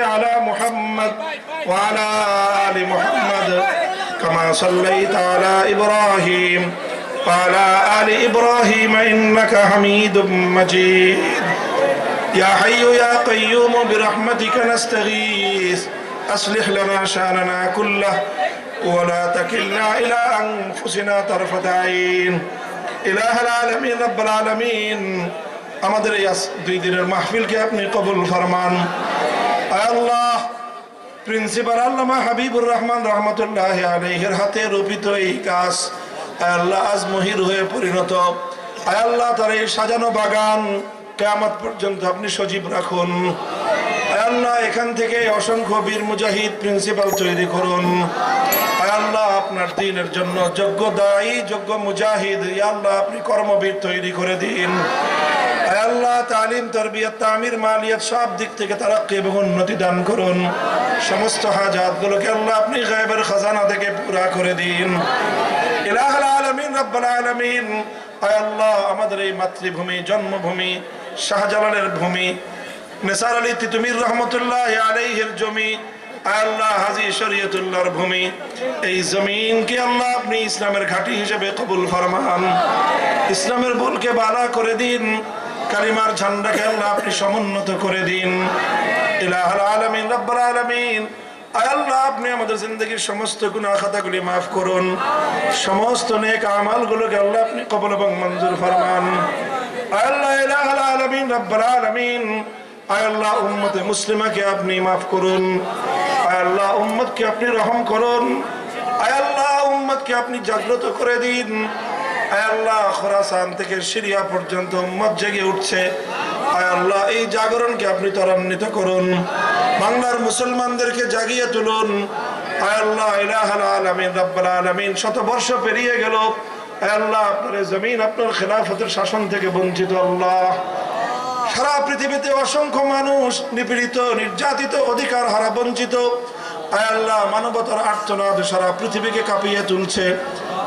على محمد وعلى آل محمد كما صليت على إبراهيم وعلى آل إبراهيم إنك حميد مجيد يا حي يا قيوم برحمتك نستغيث أصلح لنا شأننا كله ولا تكلنا إلى أنفسنا طرفة عين إله العالمين رب العالمين আমাদের এই আজ- দুই দিনের মাহফিলকে আপনি কবুল ফরমান আয় আল্লাহ, প্রিন্সিপাল আল্লামা হাবিবুর রহমান রহমতুল্লাহ আলহের হাতে রোপিত এই কাজ। আল্লাহ, আজ মহির হয়ে পরিণত। আল্লাহ, তার এই সাজানো বাগান কেয়ামত পর্যন্ত আপনি সজীব রাখুন। আল্লাহ, এখান থেকে অসংখ্য বীর মুজাহিদ, প্রিন্সিপাল তৈরি করুন। আল্লাহ, আপনার দিনের জন্য যোগ্য দায়ী, যোগ্য মুজাহিদ। আল্লাহ, আপনি কর্মবীর তৈরি করে দিন। তালিম তামির সব দিক থেকে উন্নতি দান করুন। সমস্ত আল্লাহ আপনি গায়েবের খাজানা থেকে পুরা করে দিন। আল্লাহ, আমাদের এই মাতৃভূমি, জন্মভূমি, শাহজালালের ভূমি, নেসার আলী তিতুমির রহমতুল্লাহ জমি আল্লাহ, হাজি শরীয়তুল্লাহর ভূমি। এই জমিনকে আল্লাহ আপনি ইসলামের ঘাঁটি হিসেবে কবুল ফরমান। ইসলামের ভুলকে বালা করে দিন। কালিমার ঝান্ডাকে আল্লাহ আপনি সমুন্নত করে দিন। আলামিন, রব্বুল আলামিন। আল্লাহ, আপনি আমাদের সমস্ত মাফ করুন। সমস্ত নেক আমালগুলোকে আল্লাহ আপনি কবল ফরমান। আল্লাহ আলামিন মুসলিমাকে আপনি মাফ করুন। আল্লাহ, উম্মতকে আপনি রহম করুন। আল্লাহ, উম্মতকে আপনি জাগ্রত করে দিন। আল্লাহ, খোরাসান থেকে সিরিয়া পর্যন্ত উম্মত জেগে উঠছে। আল্লাহ, এই জাগরণকে আপনি ত্বরান্বিত করুন। বাংলার মুসলমানদেরকে জাগিয়ে তুলুন। আল্লাহ, ইলাহাল আলামিন, রাব্বাল আলামিন শত বর্ষ পেরিয়ে গেল। আল্লাহ, আপনার জমিন, আপনার খেলাফতের শাসন থেকে বঞ্চিত আল্লাহ। সারা পৃথিবীতে অসংখ্য মানুষ নিপীড়িত, নির্যাতিত, অধিকার হারা বঞ্চিত। আয় আল্লাহ, মানবতার আর্তনাদ সারা পৃথিবীকে কাঁপিয়ে তুলছে।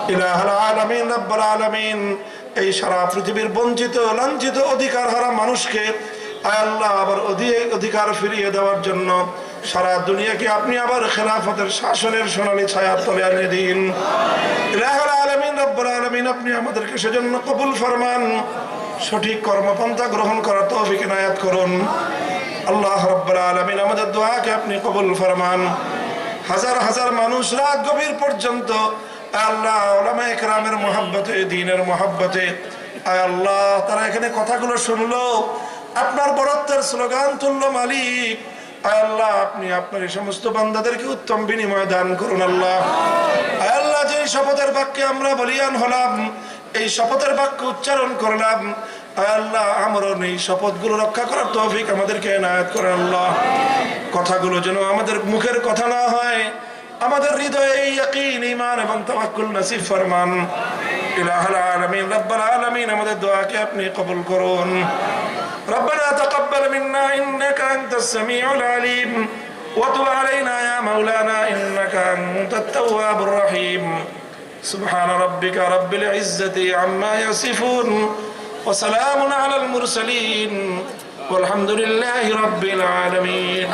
ইলাহাল আলামিন রাব্বাল আলামিন এই সারা পৃথিবীর বঞ্চিত, লাঞ্ছিত অধিকার হারা মানুষকে আল্লাহ আবার অধি- অধিকার ফিরিয়ে দেওয়ার জন্য সারা দুনিয়াকে আপনি আবার খেলাফতের শাসনের সোনালী ছায়া তলে আনিয়ে দিন। আলামিন রাব্বাল আলামিন আপনি আমাদেরকে সেজন্য কবুল ফরমান। সঠিক কর্মপন্থা গ্রহণ করার তৌফিক নায়াত করুন। আল্লাহ রব্বুল আলামিন আমাদের দোয়াকে আপনি কবুল ফরমান। হাজার হাজার মানুষ রাত গভীর পর্যন্ত আল্লাহ ওলামা একরামের মোহাব্বতে, দিনের মোহাব্বতে আল্লাহ, তারা এখানে কথাগুলো শুনলো। আপনার বরত্বের স্লোগান তুললো মালিক। আল্লাহ, আপনি আপনার এই সমস্ত বান্দাদেরকে উত্তম বিনিময় দান করুন আল্লাহ। আল্লাহ যে শপথের বাক্যে আমরা বলিয়ান হলাম, এই শপথের বাক্য উচ্চারণ করলাম। আল্লাহ, আমরণ এই শপথগুলো রক্ষা করার তৌফিক আমাদেরকে এনায়ত করেন আল্লাহ। কথাগুলো যেন আমাদের মুখের কথা না হয় আমাদের হৃদয়ে ইয়াকিন ঈমান এবং তাওয়াক্কুল নসিব ফরমান ইলাহুল আলামিন রব্বুল আলামিন আমাদের দোয়াকে আপনি কবুল করুন ربنا تقبل منا إنك أنت السميع العليم وتب علينا يا مولانا إنك أنت التواب الرحيم سبحان ربك رب العزة عما يصفون وسلام على المرسلين والحمد لله رب العالمين